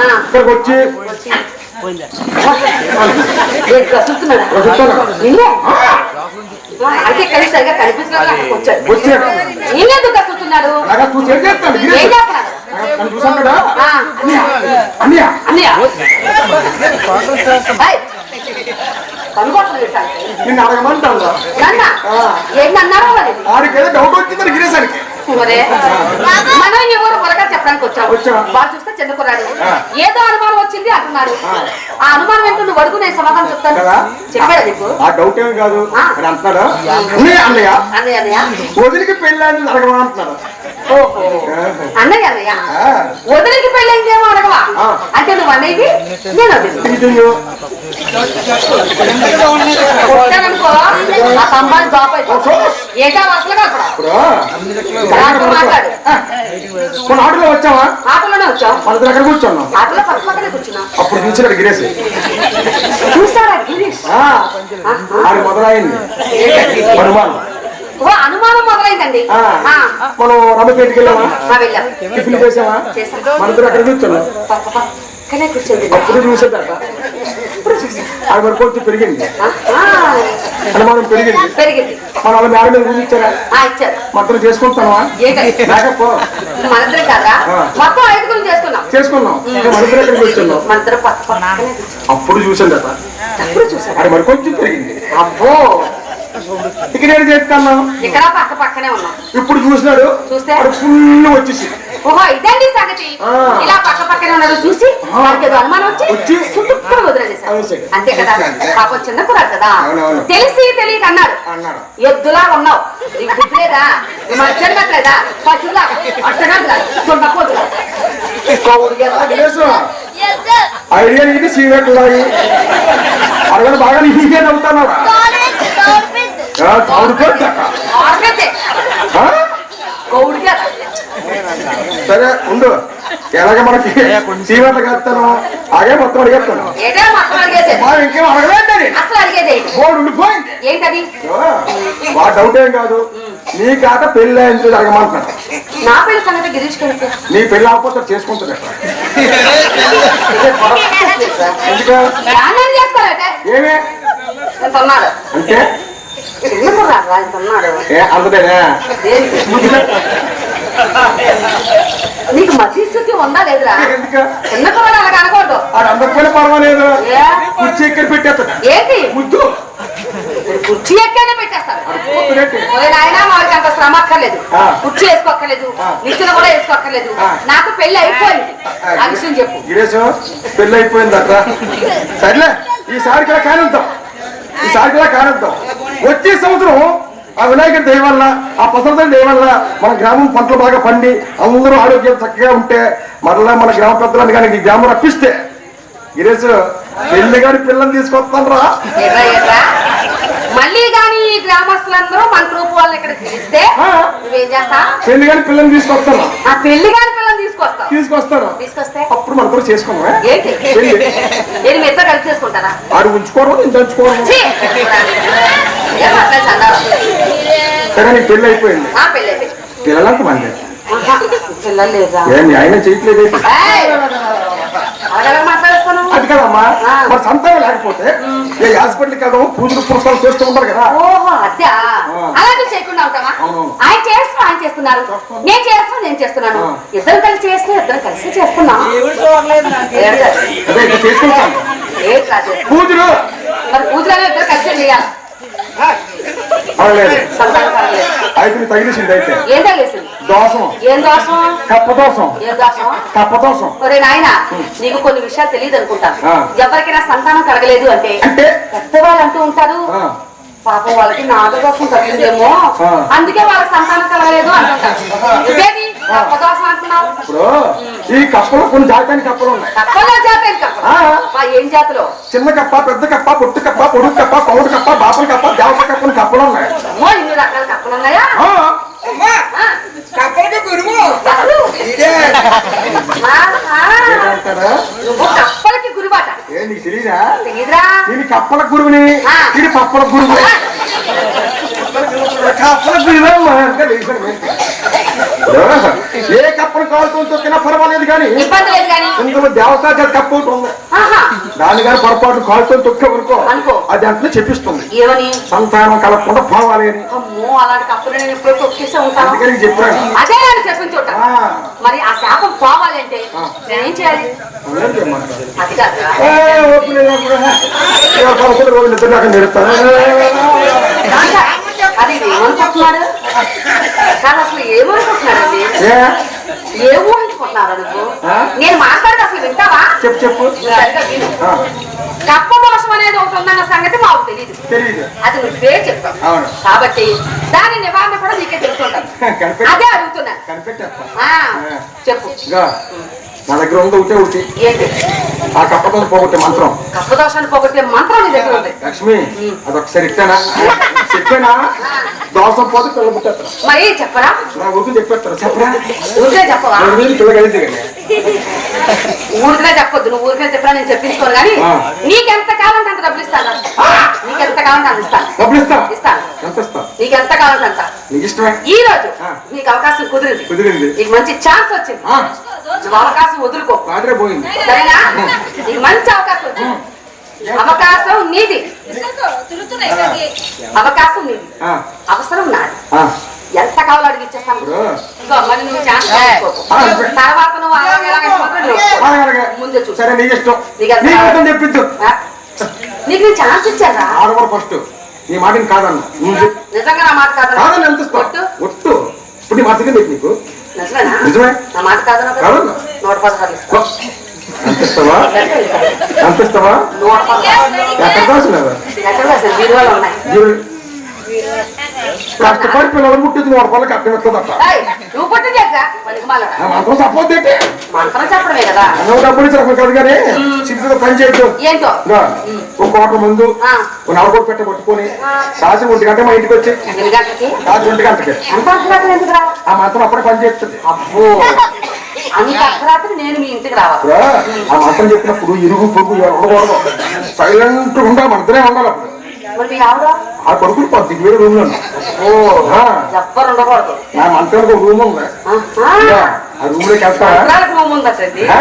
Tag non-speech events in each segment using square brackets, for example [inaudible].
ఇక్కడికి వచ్చి కలిసి సరిగా నన్ను అడగమంటాను మరి? ఆడికి ఏదో డౌట్ వచ్చిందని గిరీశానికి. మనం ఎవరు చెప్పడానికి వచ్చావా? చూస్తే ఆ. ఏదో అనుమానం వచ్చింది అంటున్నాడు. ఆ. అనుమానం ఏంటో నువ్వు అడుగు నేను సమాధానం చెప్తాను. కదా? చెప్పాడు నీకు. ఆ డౌట్ ఏమి కాదు. ఆ. అని అంటున్నాడు? అన్నయ్య అన్నయ్య. అన్నయ్య అన్నయ్య. వదిలికి పెళ్ళి అని అంటున్నాడు. అన్నయ్య అన్నయ్య. వదిలికి పెళ్ళైందేమో అడగవా ఆ. అంటే నువ్వు అనేది నేను వదిలి ఇది కొట్టాననుకో ఆ సంబాన్ని జాబ్ అయిపో ఏటా అసలుగా అక్కడ మాట్లాడు మన ఆటోలో వచ్చావా ఆటలోనే వచ్చావు మన దగ్గర కూర్చున్నాం. ఆటలో పక్క పక్కనే కూర్చున్నావు అప్పుడు చూసినాడు గిరీష్ చూసారా గిరీష్ మొదలైంది అనుమానం ఓ అనుమానం మొదలైందండి మనం రమ్మపేటకి వెళ్ళామా వెళ్ళాం టిఫిన్. మన అక్కడ కూర్చున్నాం పక్కనే కూర్చోండి. ఇప్పుడు మరి కొంచెం పెరిగింది. అనుమానం పెరిగింది. పెరిగింది. మన వాళ్ళ మేడ మీద ఇచ్చారు? మొత్తం లేకపో. మనిద్దరం కాదా. మొత్తం ఐదుగురు చేసుకున్నాం. చేసుకున్నాం. మన ఇద్దరు ఎక్కడ కూర్చున్నాం మనిద్దరం పక్క పక్కనే కూర్చున్నాం అప్పుడు అప్పుడు చూసారా ఆడి మరి కొంచెం పెరిగింది. అబ్బో. ఇక నేను చేస్తాను ఇక్కడ పక్క పక్కనే ఉన్నాం. ఇప్పుడు చూసినాడు. చూస్తే? ఫుల్ వచ్చేసి ఓహో ఇదండి సంగతి. ఇలా పక్క పక్కనే ఉన్నాడు చూసి వాడికి ఏదో అనుమానం వచ్చి. అంతే కదా. పాపం చిన్న కురాడు కదా. తెలిసి తెలియక అన్నాడు. అన్నాడు. ఎద్దులా ఉన్నావు. నీకు బుద్ధి లేదా? మధ్యాహ్నం పెట్టలేదా? పశువులా అట్టగా దున్నపోతులా తెలుసు ఐడియా సీరియట్ అడగని బాగా నీకే సరే ఉండు. ఎలాగ మనకి సీరియట్ కడతాను అదే మొత్తం అడిగేస్తాను. ఏటా మొత్తం అడిగేసేది. మా ఇంకేం అడగలేదండి. అసలు అడిగేది ఏంటి? బోర్డు ఉండిపోయింది ఏంటది? వా డౌట్ ఏం కాదు. నీ కాక పెళ్ళి అయింది అడగమంటున్నాడు. నా పెళ్ళి సంగతి గిరీష్ నీ పెళ్ళి అవ్వకపోతే చేసుకుంటుంది ఏమే? అంటే? నీకు మతి స్థితి ఉందా లేదురా? ఎందుకు? అలాగ అనకూడదు? అందరిపోయినా పర్వాలేదు. ఏ? కుర్చీ ఎక్కడ పెట్టేస్తాడు. ఏంటి? ముద్దు. కుర్చీ ఎక్కనే. ఒరే నాయనా వాడికి అంత శ్రమ అక్కర్లేదు. కుర్చీ వేసుకోక్కర్లేదు. నిచ్చెన కూడా వేసుకోక్కర్లేదు. నాకు పెళ్ళి అయిపోయింది. ఆ. విషయం చెప్పు. గిరీశం పెళ్ళి అయిపోయింది అట్లా. సర్లే ఈసారికి ఇలా కానిద్దాం ఈసారికి ఇలా కానిద్దాం వచ్చే సంవత్సరం ఆ వినాయకుడి దయ వల్ల ఆ పసరతడి దయ వల్ల మన గ్రామం పంటలు బాగా పండి అందరూ ఆరోగ్యం చక్కగా ఉంటే మరలా మన గ్రామ పెద్దలను కానీ ఈ గ్రామం రప్పిస్తే గిరీష్ పెళ్ళి గారి పిల్లని తీసుకొస్తాను రా మళ్ళీ ఈ గ్రామస్తులందరూ మన గ్రూప్ వాళ్ళు ఇక్కడ. నువ్వేం చేస్తా పెళ్ళి గారి పిల్లని తీసుకొస్తాను ఆ పెళ్ళి గారి పిల్లల్ని తీసుకొస్తాను తీసుకొస్తే? అప్పుడు మనతో ఏంటి? పెళ్ళి నేను కలిసి చేసుకుంటారా? ఆడు ఉంచుకోవడం నేను దంచుకోవడం సరే నీకు పెళ్ళి అయిపోయింది. పిల్లలంత మంది. ఆహా, పిల్లలు లేదా ఏం న్యాయం చేయట్లేదు అది కదమ్మా. మరి సంతానం లేకపోతే ఏ హాస్పిటల్కి కదా పూజలు పురస్కారం చేస్తూ ఉంటారు కదా. ఓహో చేయకుండా. ఆయన చేస్తూ ఆయన చేస్తున్నారు. నేను చేస్తాను నేను చేస్తున్నాను. ఇద్దరు కలిసి చేస్తూ ఇద్దరు కలిసి చేస్తున్నాం చేసుకుంటాం? పూజలు. మరి పూజలు ఇద్దరు కలిసి చేయాలి. కలగలేదు. అయితే తగిలిసింది అయితే. ఏం తగిలేసింది? దోషం. ఏం దోషం? కప్ప దోషం. ఏం దోషం? కప్ప దోషం. ఒరే నాయన నీకు కొన్ని విషయాలు తెలియదు అనుకుంటాను. ఎవరికైనా సంతానం కలగలేదు అంటే అంటే? పెద్దవాళ్ళు అంటూ ఉంటారు. పాపం వాళ్ళకి నాగదోషం తగ్గిందేమో. అందుకే వాళ్ళకి సంతానం కలగలేదు అంటుంటారు ఇదేంటి దోషం అంటున్నావు ఇప్పుడు ఈ కప్పలో కొన్ని జాతానికి కప్పలు ఉన్నాయి. కప్పలో? కప్ప ఏం జాతిలో? చిన్న కప్ప పెద్ద కప్ప పొట్టు కప్ప పొడుగు కప్ప పౌడు కప్ప బాపల కప్ప దేవత కప్పని కప్పలు ఉన్నాయి. ఇన్ని రకాల కప్పలు ఉన్నాయా. కప్పలకి గురువు ఏ నీకు కప్పల గురువుని ఆ. ఇది పప్పల గురువు. కప్పల గురువు ఏ కావాలి కాలుతో తొక్కినా పర్వాలేదు కానీ ఇబ్బంది లేదు కానీ. ఇందులో దేవతా చేత కప్పు ఒకటి ఉంది ఆహా. దాని గారి పొరపాటు కాలుతో తొక్కే వరకు అనుకో. అది అంతా చెప్పిస్తుంది. ఏమని? సంతానం కలగకుండా పోవాలి అని. అమ్మో అలాంటి కప్పులు నేను ఎప్పుడో తొక్కేసే ఉంటాను. అందుకని చెప్పాను. అదే నేను చెప్పించుంటా ఆ. మరి ఆ శాపం పోవాలంటే నేనేం చేయాలి? ఏం చేయమంటారు? అది. కాదా? అది ఏమనుకుంటున్నాడు కాదు అసలు ఏమనుకుంటున్నాడండి ఏ, ఏ ఊహించుకుంటున్నారు నువ్వు? నేను మాట్లాడేది అసలు వింటావా? చెప్పు చెప్పు. కప్ప దోషం అనేది ఒకటి ఉందన్న సంగతి మాకు తెలియదు తెలీదు. అది నువ్వే చెప్తావు. కాబట్టి దాని నివారణ కూడా నీకే తెలుసుంటాను [laughs] కనిపెట్టి. అదే అడుగుతున్నా. కనిపెట్టేస్తా ఆ, చెప్పు. నా దగ్గర ఉంది ఒకటే. ఒకటి ఆ కప్పతో పోగొట్టే మంత్రం. కప్ప దోషాన్ని పోగొట్టే మంత్రం నీ దగ్గర ఉంది. లక్ష్మి అదొకసారి ఇట్టానా చెప్పానా? దోసం పోతే పిల్ల పుట్టేస్తారు. మరి చెప్పరా? నా ఊరికి చెప్పేస్తారు. చెప్పరా? ఊరికే చెప్పవా? ఊరికే చెప్పొద్దు. నువ్వు ఊరికే చెప్పరా నేను చెప్పించుకోను కానీ. నీకెంత కావాలంటే అంత డబ్బులు ఇస్తాను. నీకెంత కావాలంటే అంత ఇస్తాను. డబ్బులు ఇస్తా. ఇస్తాను. ఎంత ఇస్తా నీకెంత కావాలంటే? నీకు ఈ రోజు. నీకు అవకాశం కుదిరింది. కుదిరింది. నీకు మంచి ఛాన్స్ వచ్చింది. నువ్వు అవకాశం వదులుకో. రాత్రే పోయింది. సరేనా? నీకు మంచి అవకాశం వచ్చింది. అవకాశం నీది. అవకాశం నీది. ఆ, అవసరం నాది. ఆ, ఎంత కావాలో అడిగి ఇచ్చేస్తాను మరి నువ్వు ఛాన్స్ తర్వాత నువ్వు. ముందే చూడు సరే నీకు నీకు ఎంత నీకు? నీకు ఛాన్స్ ఇచ్చారా ఫస్ట్. నీ మాటని కాదన్న. నిజంగా నా మాట కాదు కాదని ఎంత ఒట్టు? ఇప్పుడు నీ మాట తెలియదు నీకు నిజమే. నా మాట కాదన్నా కదా? కాదన్నా. నూట పదహారు ఎక్కడ రాసినావా? ఎక్కడ ఉన్నాయి. కష్టపడి పిల్లలు ముట్టింది వాడి. ఆ మాత్రం సపోర్ట్ ఏంటి డబ్బులు ఇచ్చి రకం కాదు కానీ సింపుల్గా పని ఒక కోట ముందు. ఒక పెట్ట పట్టుకొని రాత్రి ఒంటి గంట మా ఇంటికి వచ్చి రాత్రి ఒంటి గంటకి. ఆ మంత్రం అప్పుడే పని చేస్తుంది. అబ్బో. మంత్రం చెప్పినప్పుడు ఇరుగు పొరుగు ఉండకూడదు. సైలెంట్ ఉండాలి మనతోనే ఉండాలి అప్పుడు. ఆ కొడుకులు పది వేరే రూమ్లో నా ఒక రూమ్ ఉంది. ఆ రూమ్లోకి వెళ్తా. మంత్రాలకు రూమ్ ఉందా ఆ,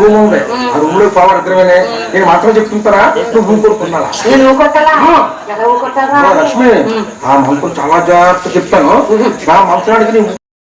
రూమ్ ఉంది. ఆ రూమ్లోకి పోవాలి ఇద్దరమే నేను మంత్రం చెప్తుంటారా? నువ్వు రూమ్ నేను ఊకొట్టాలా లక్ష్మి ఆ మంత్రం చాలా జాగ్రత్త చెప్తాను. నా మంత్రానికి నీ